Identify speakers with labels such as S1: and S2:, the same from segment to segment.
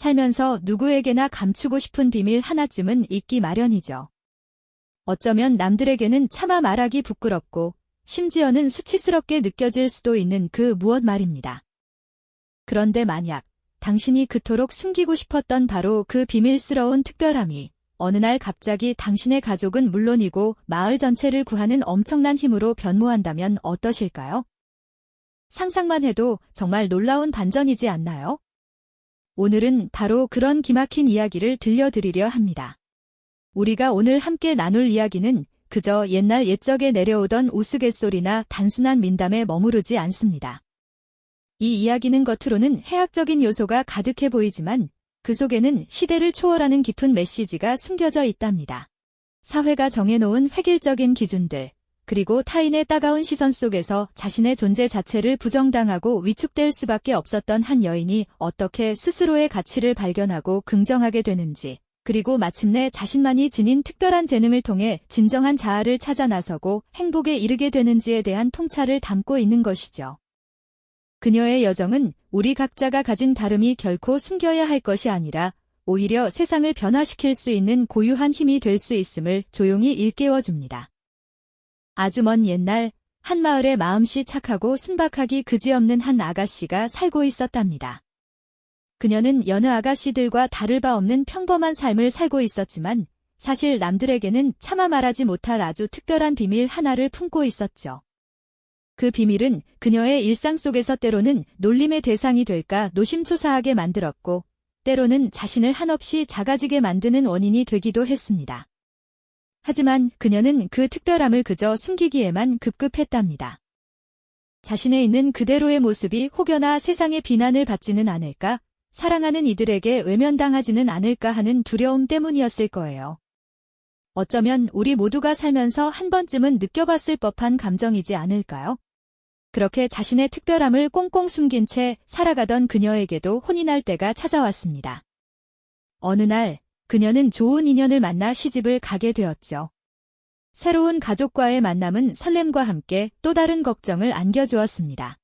S1: 살면서 누구에게나 감추고 싶은 비밀 하나쯤은 있기 마련이죠. 어쩌면 남들에게는 차마 말하기 부끄럽고 심지어는 수치스럽게 느껴질 수도 있는 그 무엇 말입니다. 그런데 만약 당신이 그토록 숨기고 싶었던 바로 그 비밀스러운 특별함이 어느 날 갑자기 당신의 가족은 물론이고 마을 전체를 구하는 엄청난 힘으로 변모한다면 어떠실까요? 상상만 해도 정말 놀라운 반전이지 않나요? 오늘은 바로 그런 기막힌 이야기를 들려드리려 합니다. 우리가 오늘 함께 나눌 이야기는 그저 옛날 옛적에 내려오던 우스갯소리나 단순한 민담에 머무르지 않습니다. 이 이야기는 겉으로는 해학적인 요소가 가득해 보이지만 그 속에는 시대를 초월하는 깊은 메시지가 숨겨져 있답니다. 사회가 정해놓은 획일적인 기준들, 그리고 타인의 따가운 시선 속에서 자신의 존재 자체를 부정당하고 위축될 수밖에 없었던 한 여인이 어떻게 스스로의 가치를 발견하고 긍정하게 되는지, 그리고 마침내 자신만이 지닌 특별한 재능을 통해 진정한 자아를 찾아 나서고 행복에 이르게 되는지에 대한 통찰을 담고 있는 것이죠. 그녀의 여정은 우리 각자가 가진 다름이 결코 숨겨야 할 것이 아니라 오히려 세상을 변화시킬 수 있는 고유한 힘이 될 수 있음을 조용히 일깨워줍니다. 아주 먼 옛날 한 마을에 마음씨 착하고 순박하기 그지없는 한 아가씨가 살고 있었답니다. 그녀는 여느 아가씨들과 다를 바 없는 평범한 삶을 살고 있었지만 사실 남들에게는 차마 말하지 못할 아주 특별한 비밀 하나를 품고 있었죠. 그 비밀은 그녀의 일상 속에서 때로는 놀림의 대상이 될까 노심초사하게 만들었고, 때로는 자신을 한없이 작아지게 만드는 원인이 되기도 했습니다. 하지만 그녀는 그 특별함을 그저 숨기기에만 급급했답니다. 자신의 있는 그대로의 모습이 혹여나 세상의 비난을 받지는 않을까, 사랑하는 이들에게 외면당하지는 않을까 하는 두려움 때문이었을 거예요. 어쩌면 우리 모두가 살면서 한 번쯤은 느껴봤을 법한 감정이지 않을까요? 그렇게 자신의 특별함을 꽁꽁 숨긴 채 살아가던 그녀에게도 혼이 날 때가 찾아왔습니다. 어느 날 그녀는 좋은 인연을 만나 시집을 가게 되었죠. 새로운 가족과의 만남은 설렘과 함께 또 다른 걱정을 안겨주었습니다.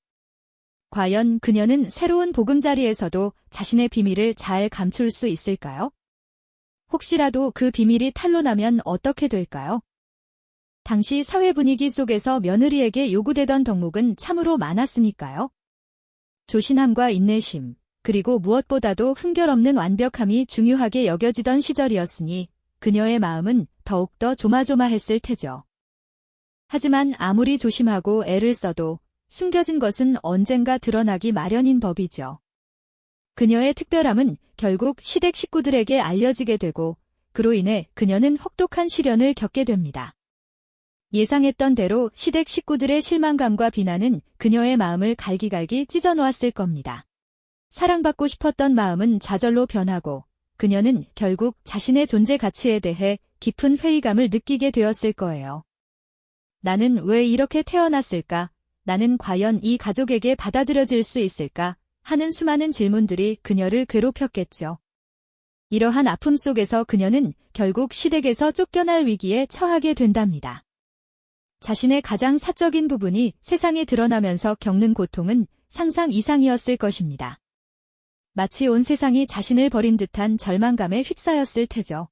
S1: 과연 그녀는 새로운 보금자리에서도 자신의 비밀을 잘 감출 수 있을까요? 혹시라도 그 비밀이 탄로나면 어떻게 될까요? 당시 사회 분위기 속에서 며느리에게 요구되던 덕목은 참으로 많았으니까요. 조신함과 인내심, 그리고 무엇보다도 흠결없는 완벽함이 중요하게 여겨지던 시절이었으니 그녀의 마음은 더욱더 조마조마했을 테죠. 하지만 아무리 조심하고 애를 써도 숨겨진 것은 언젠가 드러나기 마련인 법이죠. 그녀의 특별함은 결국 시댁 식구들에게 알려지게 되고 그로 인해 그녀는 혹독한 시련을 겪게 됩니다. 예상했던 대로 시댁 식구들의 실망감과 비난은 그녀의 마음을 갈기갈기 찢어놓았을 겁니다. 사랑받고 싶었던 마음은 좌절로 변하고 그녀는 결국 자신의 존재 가치에 대해 깊은 회의감을 느끼게 되었을 거예요. 나는 왜 이렇게 태어났을까? 나는 과연 이 가족에게 받아들여질 수 있을까? 하는 수많은 질문들이 그녀를 괴롭혔겠죠. 이러한 아픔 속에서 그녀는 결국 시댁에서 쫓겨날 위기에 처하게 된답니다. 자신의 가장 사적인 부분이 세상에 드러나면서 겪는 고통은 상상 이상이었을 것입니다. 마치 온 세상이 자신을 버린 듯한 절망감에 휩싸였을 테죠.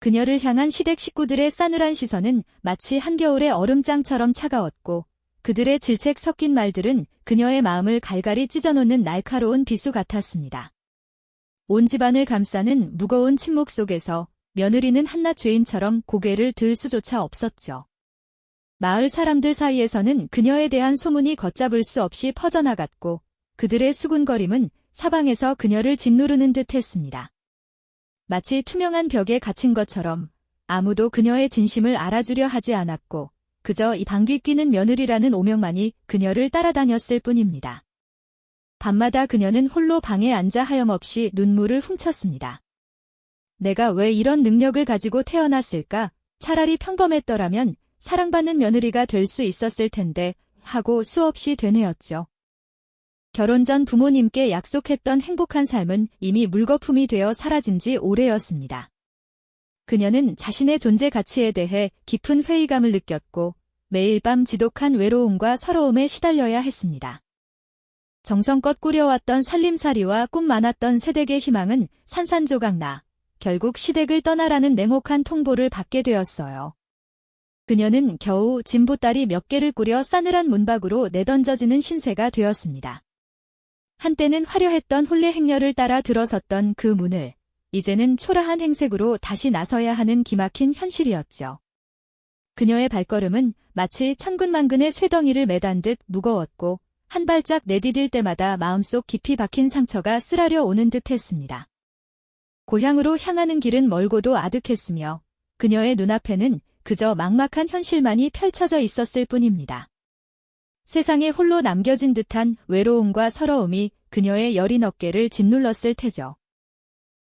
S1: 그녀를 향한 시댁 식구들의 싸늘한 시선은 마치 한겨울의 얼음장처럼 차가웠고 그들의 질책 섞인 말들은 그녀의 마음을 갈갈이 찢어놓는 날카로운 비수 같았습니다. 온 집안을 감싸는 무거운 침묵 속에서 며느리는 한낱 죄인처럼 고개를 들 수조차 없었죠. 마을 사람들 사이에서는 그녀에 대한 소문이 걷잡을 수 없이 퍼져나갔고 그들의 수군거림은 사방에서 그녀를 짓누르는 듯 했습니다. 마치 투명한 벽에 갇힌 것처럼 아무도 그녀의 진심을 알아주려 하지 않았고 그저 이 방귀 뀌는 며느리라는 오명만이 그녀를 따라다녔을 뿐입니다. 밤마다 그녀는 홀로 방에 앉아 하염없이 눈물을 훔쳤습니다. 내가 왜 이런 능력을 가지고 태어났을까? 차라리 평범했더라면 사랑받는 며느리가 될 수 있었을 텐데 하고 수없이 되뇌었죠. 결혼 전 부모님께 약속했던 행복한 삶은 이미 물거품이 되어 사라진 지 오래였습니다. 그녀는 자신의 존재 가치에 대해 깊은 회의감을 느꼈고 매일 밤 지독한 외로움과 서러움에 시달려야 했습니다. 정성껏 꾸려왔던 살림살이와 꿈 많았던 세댁의 희망은 산산조각 나 결국 시댁을 떠나라는 냉혹한 통보를 받게 되었어요. 그녀는 겨우 진보다리 몇 개를 꾸려 싸늘한 문밖으로 내던져지는 신세가 되었습니다. 한때는 화려했던 혼례 행렬을 따라 들어섰던 그 문을 이제는 초라한 행색으로 다시 나서야 하는 기막힌 현실이었죠. 그녀의 발걸음은 마치 천근만근의 쇠덩이를 매단 듯 무거웠고 한 발짝 내디딜 때마다 마음속 깊이 박힌 상처가 쓰라려 오는 듯 했습니다. 고향으로 향하는 길은 멀고도 아득했으며 그녀의 눈앞에는 그저 막막한 현실만이 펼쳐져 있었을 뿐입니다. 세상에 홀로 남겨진 듯한 외로움과 서러움이 그녀의 여린 어깨를 짓눌렀을 테죠.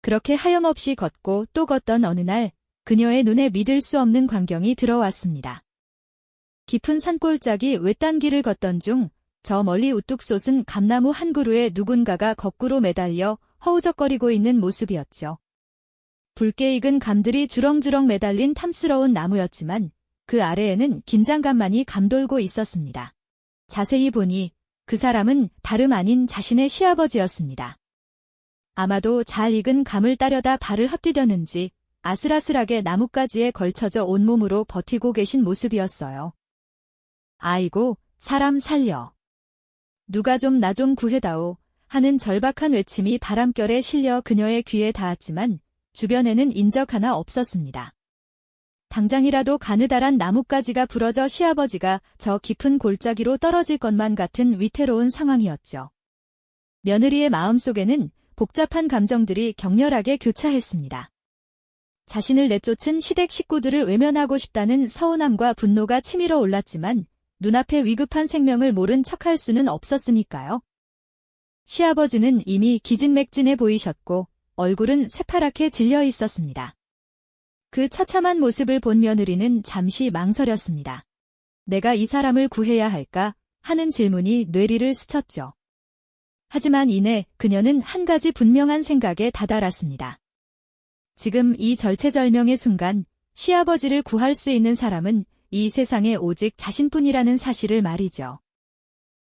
S1: 그렇게 하염없이 걷고 또 걷던 어느 날 그녀의 눈에 믿을 수 없는 광경이 들어왔습니다. 깊은 산골짜기 외딴 길을 걷던 중 저 멀리 우뚝 솟은 감나무 한 그루에 누군가가 거꾸로 매달려 허우적거리고 있는 모습이었죠. 붉게 익은 감들이 주렁주렁 매달린 탐스러운 나무였지만 그 아래에는 긴장감만이 감돌고 있었습니다. 자세히 보니 그 사람은 다름 아닌 자신의 시아버지였습니다. 아마도 잘 익은 감을 따려다 발을 헛디뎠는지 아슬아슬하게 나뭇가지에 걸쳐져 온몸으로 버티고 계신 모습이었어요. 아이고, 사람 살려. 누가 좀 나좀 구해다오 하는 절박한 외침이 바람결에 실려 그녀의 귀에 닿았지만 주변에는 인적 하나 없었습니다. 당장이라도 가느다란 나뭇가지가 부러져 시아버지가 저 깊은 골짜기로 떨어질 것만 같은 위태로운 상황이었죠. 며느리의 마음속에는 복잡한 감정들이 격렬하게 교차했습니다. 자신을 내쫓은 시댁 식구들을 외면하고 싶다는 서운함과 분노가 치밀어 올랐지만 눈앞에 위급한 생명을 모른 척할 수는 없었으니까요. 시아버지는 이미 기진맥진해 보이셨고 얼굴은 새파랗게 질려 있었습니다. 그 처참한 모습을 본 며느리는 잠시 망설였습니다. 내가 이 사람을 구해야 할까 하는 질문이 뇌리를 스쳤죠. 하지만 이내 그녀는 한 가지 분명한 생각에 다다랐습니다. 지금 이 절체절명의 순간 시아버지를 구할 수 있는 사람은 이 세상에 오직 자신뿐이라는 사실을 말이죠.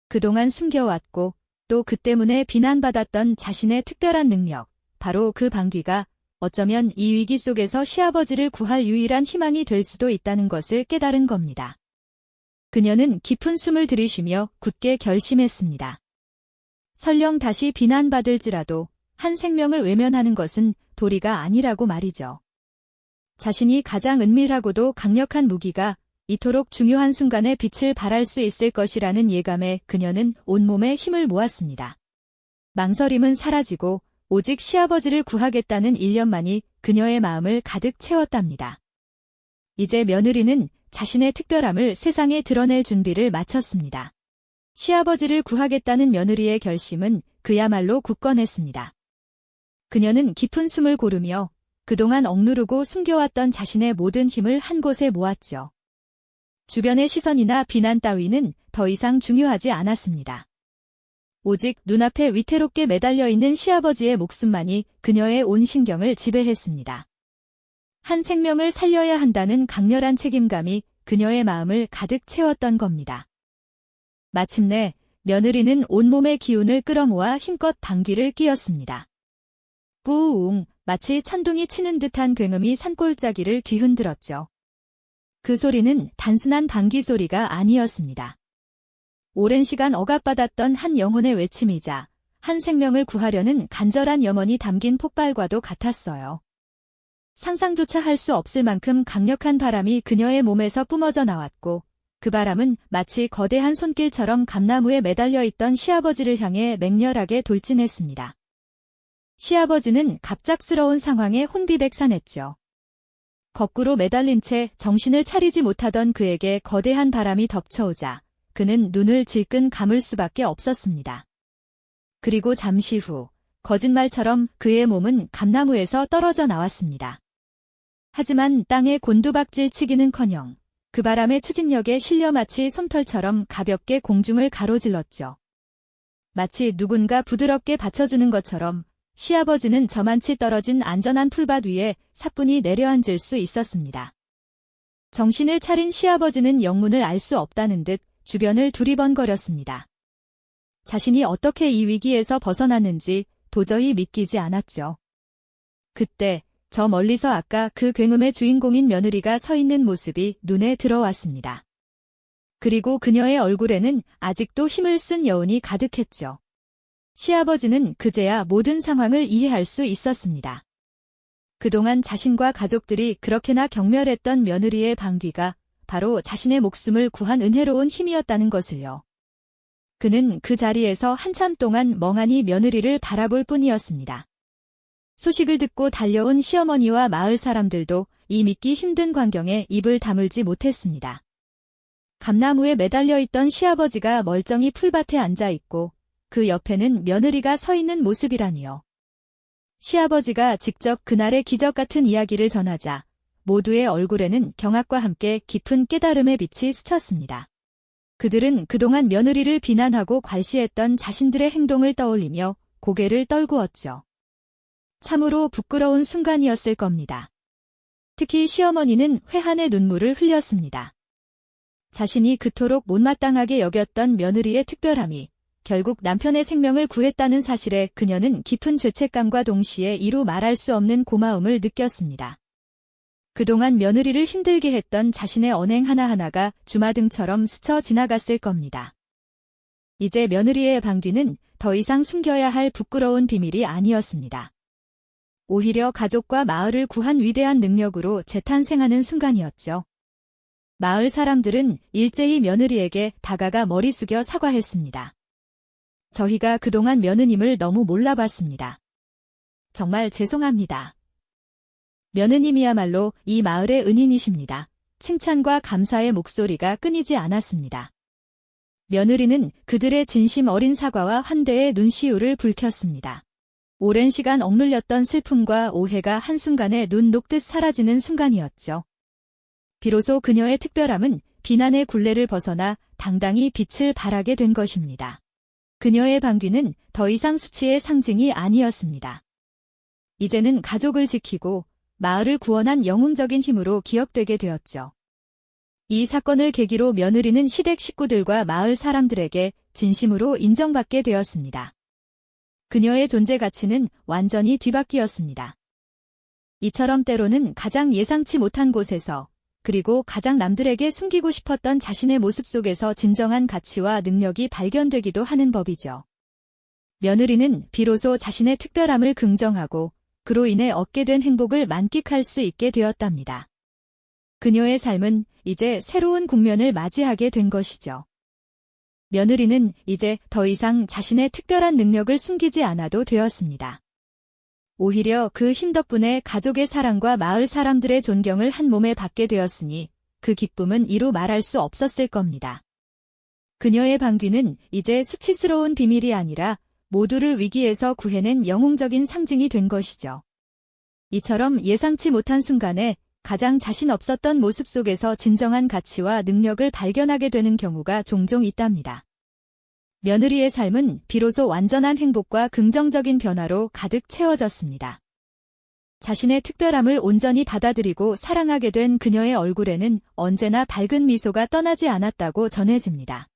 S1: 그동안 숨겨왔고 또 그 때문에 비난받았던 자신의 특별한 능력, 바로 그 방귀가 어쩌면 이 위기 속에서 시아버지를 구할 유일한 희망이 될 수도 있다는 것을 깨달은 겁니다. 그녀는 깊은 숨을 들이쉬며 굳게 결심했습니다. 설령 다시 비난받을지라도 한 생명을 외면하는 것은 도리가 아니라고 말이죠. 자신이 가장 은밀하고도 강력한 무기가 이토록 중요한 순간에 빛을 발할 수 있을 것이라는 예감에 그녀는 온몸에 힘을 모았습니다. 망설임은 사라지고 오직 시아버지를 구하겠다는 일념만이 그녀의 마음을 가득 채웠답니다. 이제 며느리는 자신의 특별함을 세상에 드러낼 준비를 마쳤습니다. 시아버지를 구하겠다는 며느리의 결심은 그야말로 굳건했습니다. 그녀는 깊은 숨을 고르며 그동안 억누르고 숨겨왔던 자신의 모든 힘을 한 곳에 모았죠. 주변의 시선이나 비난 따위는 더 이상 중요하지 않았습니다. 오직 눈앞에 위태롭게 매달려 있는 시아버지의 목숨만이 그녀의 온 신경을 지배했습니다. 한 생명을 살려야 한다는 강렬한 책임감이 그녀의 마음을 가득 채웠던 겁니다. 마침내 며느리는 온몸의 기운을 끌어모아 힘껏 방귀를 뀌었습니다. 뿌웅 마치 천둥이 치는 듯한 굉음이 산골짜기를 뒤흔들었죠. 그 소리는 단순한 방귀 소리가 아니었습니다. 오랜 시간 억압받았던 한 영혼의 외침이자 한 생명을 구하려는 간절한 염원이 담긴 폭발과도 같았어요. 상상조차 할 수 없을 만큼 강력한 바람이 그녀의 몸에서 뿜어져 나왔고 그 바람은 마치 거대한 손길처럼 감나무에 매달려 있던 시아버지를 향해 맹렬하게 돌진했습니다. 시아버지는 갑작스러운 상황에 혼비백산했죠. 거꾸로 매달린 채 정신을 차리지 못하던 그에게 거대한 바람이 덮쳐오자 그는 눈을 질끈 감을 수밖에 없었습니다. 그리고 잠시 후 거짓말처럼 그의 몸은 감나무에서 떨어져 나왔습니다. 하지만 땅에 곤두박질 치기는커녕 그 바람의 추진력에 실려 마치 솜털처럼 가볍게 공중을 가로질렀죠. 마치 누군가 부드럽게 받쳐주는 것처럼 시아버지는 저만치 떨어진 안전한 풀밭 위에 사뿐히 내려앉을 수 있었습니다. 정신을 차린 시아버지는 영문을 알 수 없다는 듯 주변을 두리번거렸습니다. 자신이 어떻게 이 위기에서 벗어났는지 도저히 믿기지 않았죠. 그때 저 멀리서 아까 그 굉음의 주인공인 며느리가 서 있는 모습이 눈에 들어왔습니다. 그리고 그녀의 얼굴에는 아직도 힘을 쓴 여운이 가득했죠. 시아버지는 그제야 모든 상황을 이해할 수 있었습니다. 그동안 자신과 가족들이 그렇게나 경멸했던 며느리의 방귀가 바로 자신의 목숨을 구한 은혜로운 힘이었다는 것을요. 그는 그 자리에서 한참 동안 멍하니 며느리를 바라볼 뿐이었습니다. 소식을 듣고 달려온 시어머니와 마을 사람들도 이 믿기 힘든 광경에 입을 다물지 못했습니다. 감나무에 매달려 있던 시아버지가 멀쩡히 풀밭에 앉아 있고 그 옆에는 며느리가 서 있는 모습이라니요. 시아버지가 직접 그날의 기적 같은 이야기를 전하자 모두의 얼굴에는 경악과 함께 깊은 깨달음의 빛이 스쳤습니다. 그들은 그동안 며느리를 비난하고 괄시했던 자신들의 행동을 떠올리며 고개를 떨구었죠. 참으로 부끄러운 순간이었을 겁니다. 특히 시어머니는 회한의 눈물을 흘렸습니다. 자신이 그토록 못마땅하게 여겼던 며느리의 특별함이 결국 남편의 생명을 구했다는 사실에 그녀는 깊은 죄책감과 동시에 이루 말할 수 없는 고마움을 느꼈습니다. 그동안 며느리를 힘들게 했던 자신의 언행 하나하나가 주마등처럼 스쳐 지나갔을 겁니다. 이제 며느리의 방귀는 더 이상 숨겨야 할 부끄러운 비밀이 아니었습니다. 오히려 가족과 마을을 구한 위대한 능력으로 재탄생하는 순간이었죠. 마을 사람들은 일제히 며느리에게 다가가 머리 숙여 사과했습니다. 저희가 그동안 며느님을 너무 몰라봤습니다. 정말 죄송합니다. 며느님이야말로 이 마을의 은인이십니다. 칭찬과 감사의 목소리가 끊이지 않았습니다. 며느리는 그들의 진심 어린 사과와 환대의 눈시울을 붉혔습니다. 오랜 시간 억눌렸던 슬픔과 오해가 한순간에 눈 녹듯 사라지는 순간이었죠. 비로소 그녀의 특별함은 비난의 굴레를 벗어나 당당히 빛을 발하게 된 것입니다. 그녀의 방귀는 더 이상 수치의 상징이 아니었습니다. 이제는 가족을 지키고 마을을 구원한 영웅적인 힘으로 기억되게 되었죠. 이 사건을 계기로 며느리는 시댁 식구들과 마을 사람들에게 진심으로 인정받게 되었습니다. 그녀의 존재 가치는 완전히 뒤바뀌었습니다. 이처럼 때로는 가장 예상치 못한 곳에서 그리고 가장 남들에게 숨기고 싶었던 자신의 모습 속에서 진정한 가치와 능력이 발견되기도 하는 법이죠. 며느리는 비로소 자신의 특별함을 긍정하고 그로 인해 얻게 된 행복을 만끽할 수 있게 되었답니다. 그녀의 삶은 이제 새로운 국면을 맞이하게 된 것이죠. 며느리는 이제 더 이상 자신의 특별한 능력을 숨기지 않아도 되었습니다. 오히려 그 힘 덕분에 가족의 사랑과 마을 사람들의 존경을 한 몸에 받게 되었으니 그 기쁨은 이루 말할 수 없었을 겁니다. 그녀의 방귀는 이제 수치스러운 비밀이 아니라 모두를 위기에서 구해낸 영웅적인 상징이 된 것이죠. 이처럼 예상치 못한 순간에 가장 자신 없었던 모습 속에서 진정한 가치와 능력을 발견하게 되는 경우가 종종 있답니다. 며느리의 삶은 비로소 완전한 행복과 긍정적인 변화로 가득 채워졌습니다. 자신의 특별함을 온전히 받아들이고 사랑하게 된 그녀의 얼굴에는 언제나 밝은 미소가 떠나지 않았다고 전해집니다.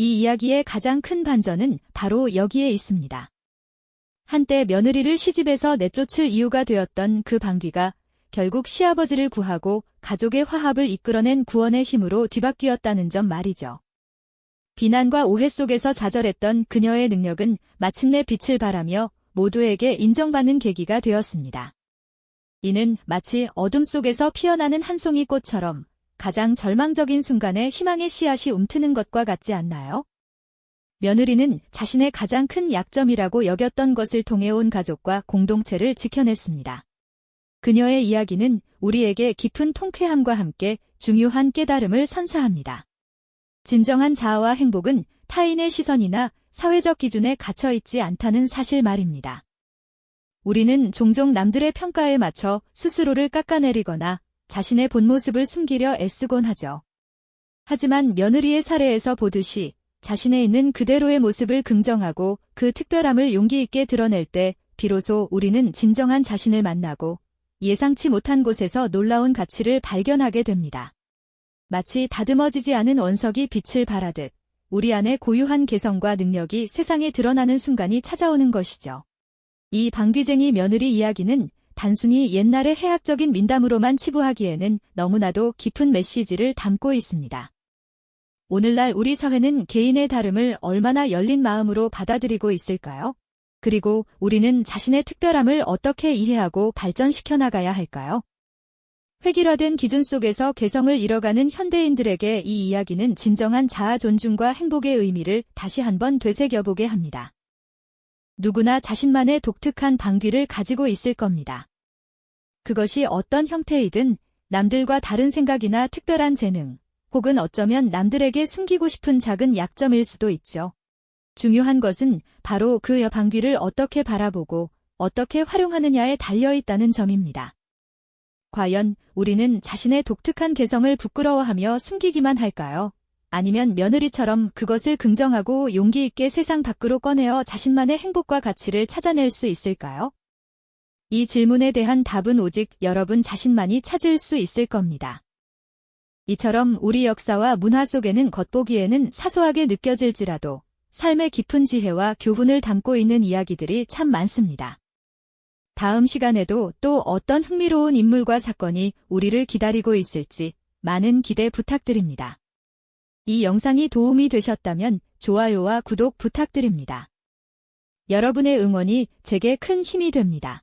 S1: 이 이야기의 가장 큰 반전은 바로 여기에 있습니다. 한때 며느리를 시집에서 내쫓을 이유가 되었던 그 방귀가 결국 시아버지를 구하고 가족의 화합을 이끌어낸 구원의 힘으로 뒤바뀌었다는 점 말이죠. 비난과 오해 속에서 좌절했던 그녀의 능력은 마침내 빛을 발하며 모두에게 인정받는 계기가 되었습니다. 이는 마치 어둠 속에서 피어나는 한 송이 꽃처럼 가장 절망적인 순간에 희망의 씨앗이 움트는 것과 같지 않나요? 며느리는 자신의 가장 큰 약점이라고 여겼던 것을 통해 온 가족과 공동체를 지켜냈습니다. 그녀의 이야기는 우리에게 깊은 통쾌함과 함께 중요한 깨달음을 선사합니다. 진정한 자아와 행복은 타인의 시선이나 사회적 기준에 갇혀 있지 않다는 사실 말입니다. 우리는 종종 남들의 평가에 맞춰 스스로를 깎아내리거나 자신의 본 모습을 숨기려 애쓰곤 하죠. 하지만 며느리의 사례에서 보듯이 자신에 있는 그대로의 모습을 긍정하고 그 특별함을 용기 있게 드러낼 때 비로소 우리는 진정한 자신을 만나고 예상치 못한 곳에서 놀라운 가치를 발견하게 됩니다. 마치 다듬어지지 않은 원석이 빛을 발하듯 우리 안에 고유한 개성과 능력이 세상에 드러나는 순간이 찾아오는 것이죠. 이 방귀쟁이 며느리 이야기는 단순히 옛날의 해학적인 민담으로만 치부하기에는 너무나도 깊은 메시지를 담고 있습니다. 오늘날 우리 사회는 개인의 다름을 얼마나 열린 마음으로 받아들이고 있을까요? 그리고 우리는 자신의 특별함을 어떻게 이해하고 발전시켜 나가야 할까요? 획일화된 기준 속에서 개성을 잃어가는 현대인들에게 이 이야기는 진정한 자아 존중과 행복의 의미를 다시 한번 되새겨보게 합니다. 누구나 자신만의 독특한 방귀를 가지고 있을 겁니다. 그것이 어떤 형태이든 남들과 다른 생각이나 특별한 재능, 혹은 어쩌면 남들에게 숨기고 싶은 작은 약점일 수도 있죠. 중요한 것은 바로 그 방귀를 어떻게 바라보고 어떻게 활용하느냐에 달려 있다는 점입니다. 과연 우리는 자신의 독특한 개성을 부끄러워하며 숨기기만 할까요? 아니면 며느리처럼 그것을 긍정하고 용기 있게 세상 밖으로 꺼내어 자신만의 행복과 가치를 찾아낼 수 있을까요? 이 질문에 대한 답은 오직 여러분 자신만이 찾을 수 있을 겁니다. 이처럼 우리 역사와 문화 속에는 겉보기에는 사소하게 느껴질지라도 삶의 깊은 지혜와 교훈을 담고 있는 이야기들이 참 많습니다. 다음 시간에도 또 어떤 흥미로운 인물과 사건이 우리를 기다리고 있을지 많은 기대 부탁드립니다. 이 영상이 도움이 되셨다면 좋아요와 구독 부탁드립니다. 여러분의 응원이 제게 큰 힘이 됩니다.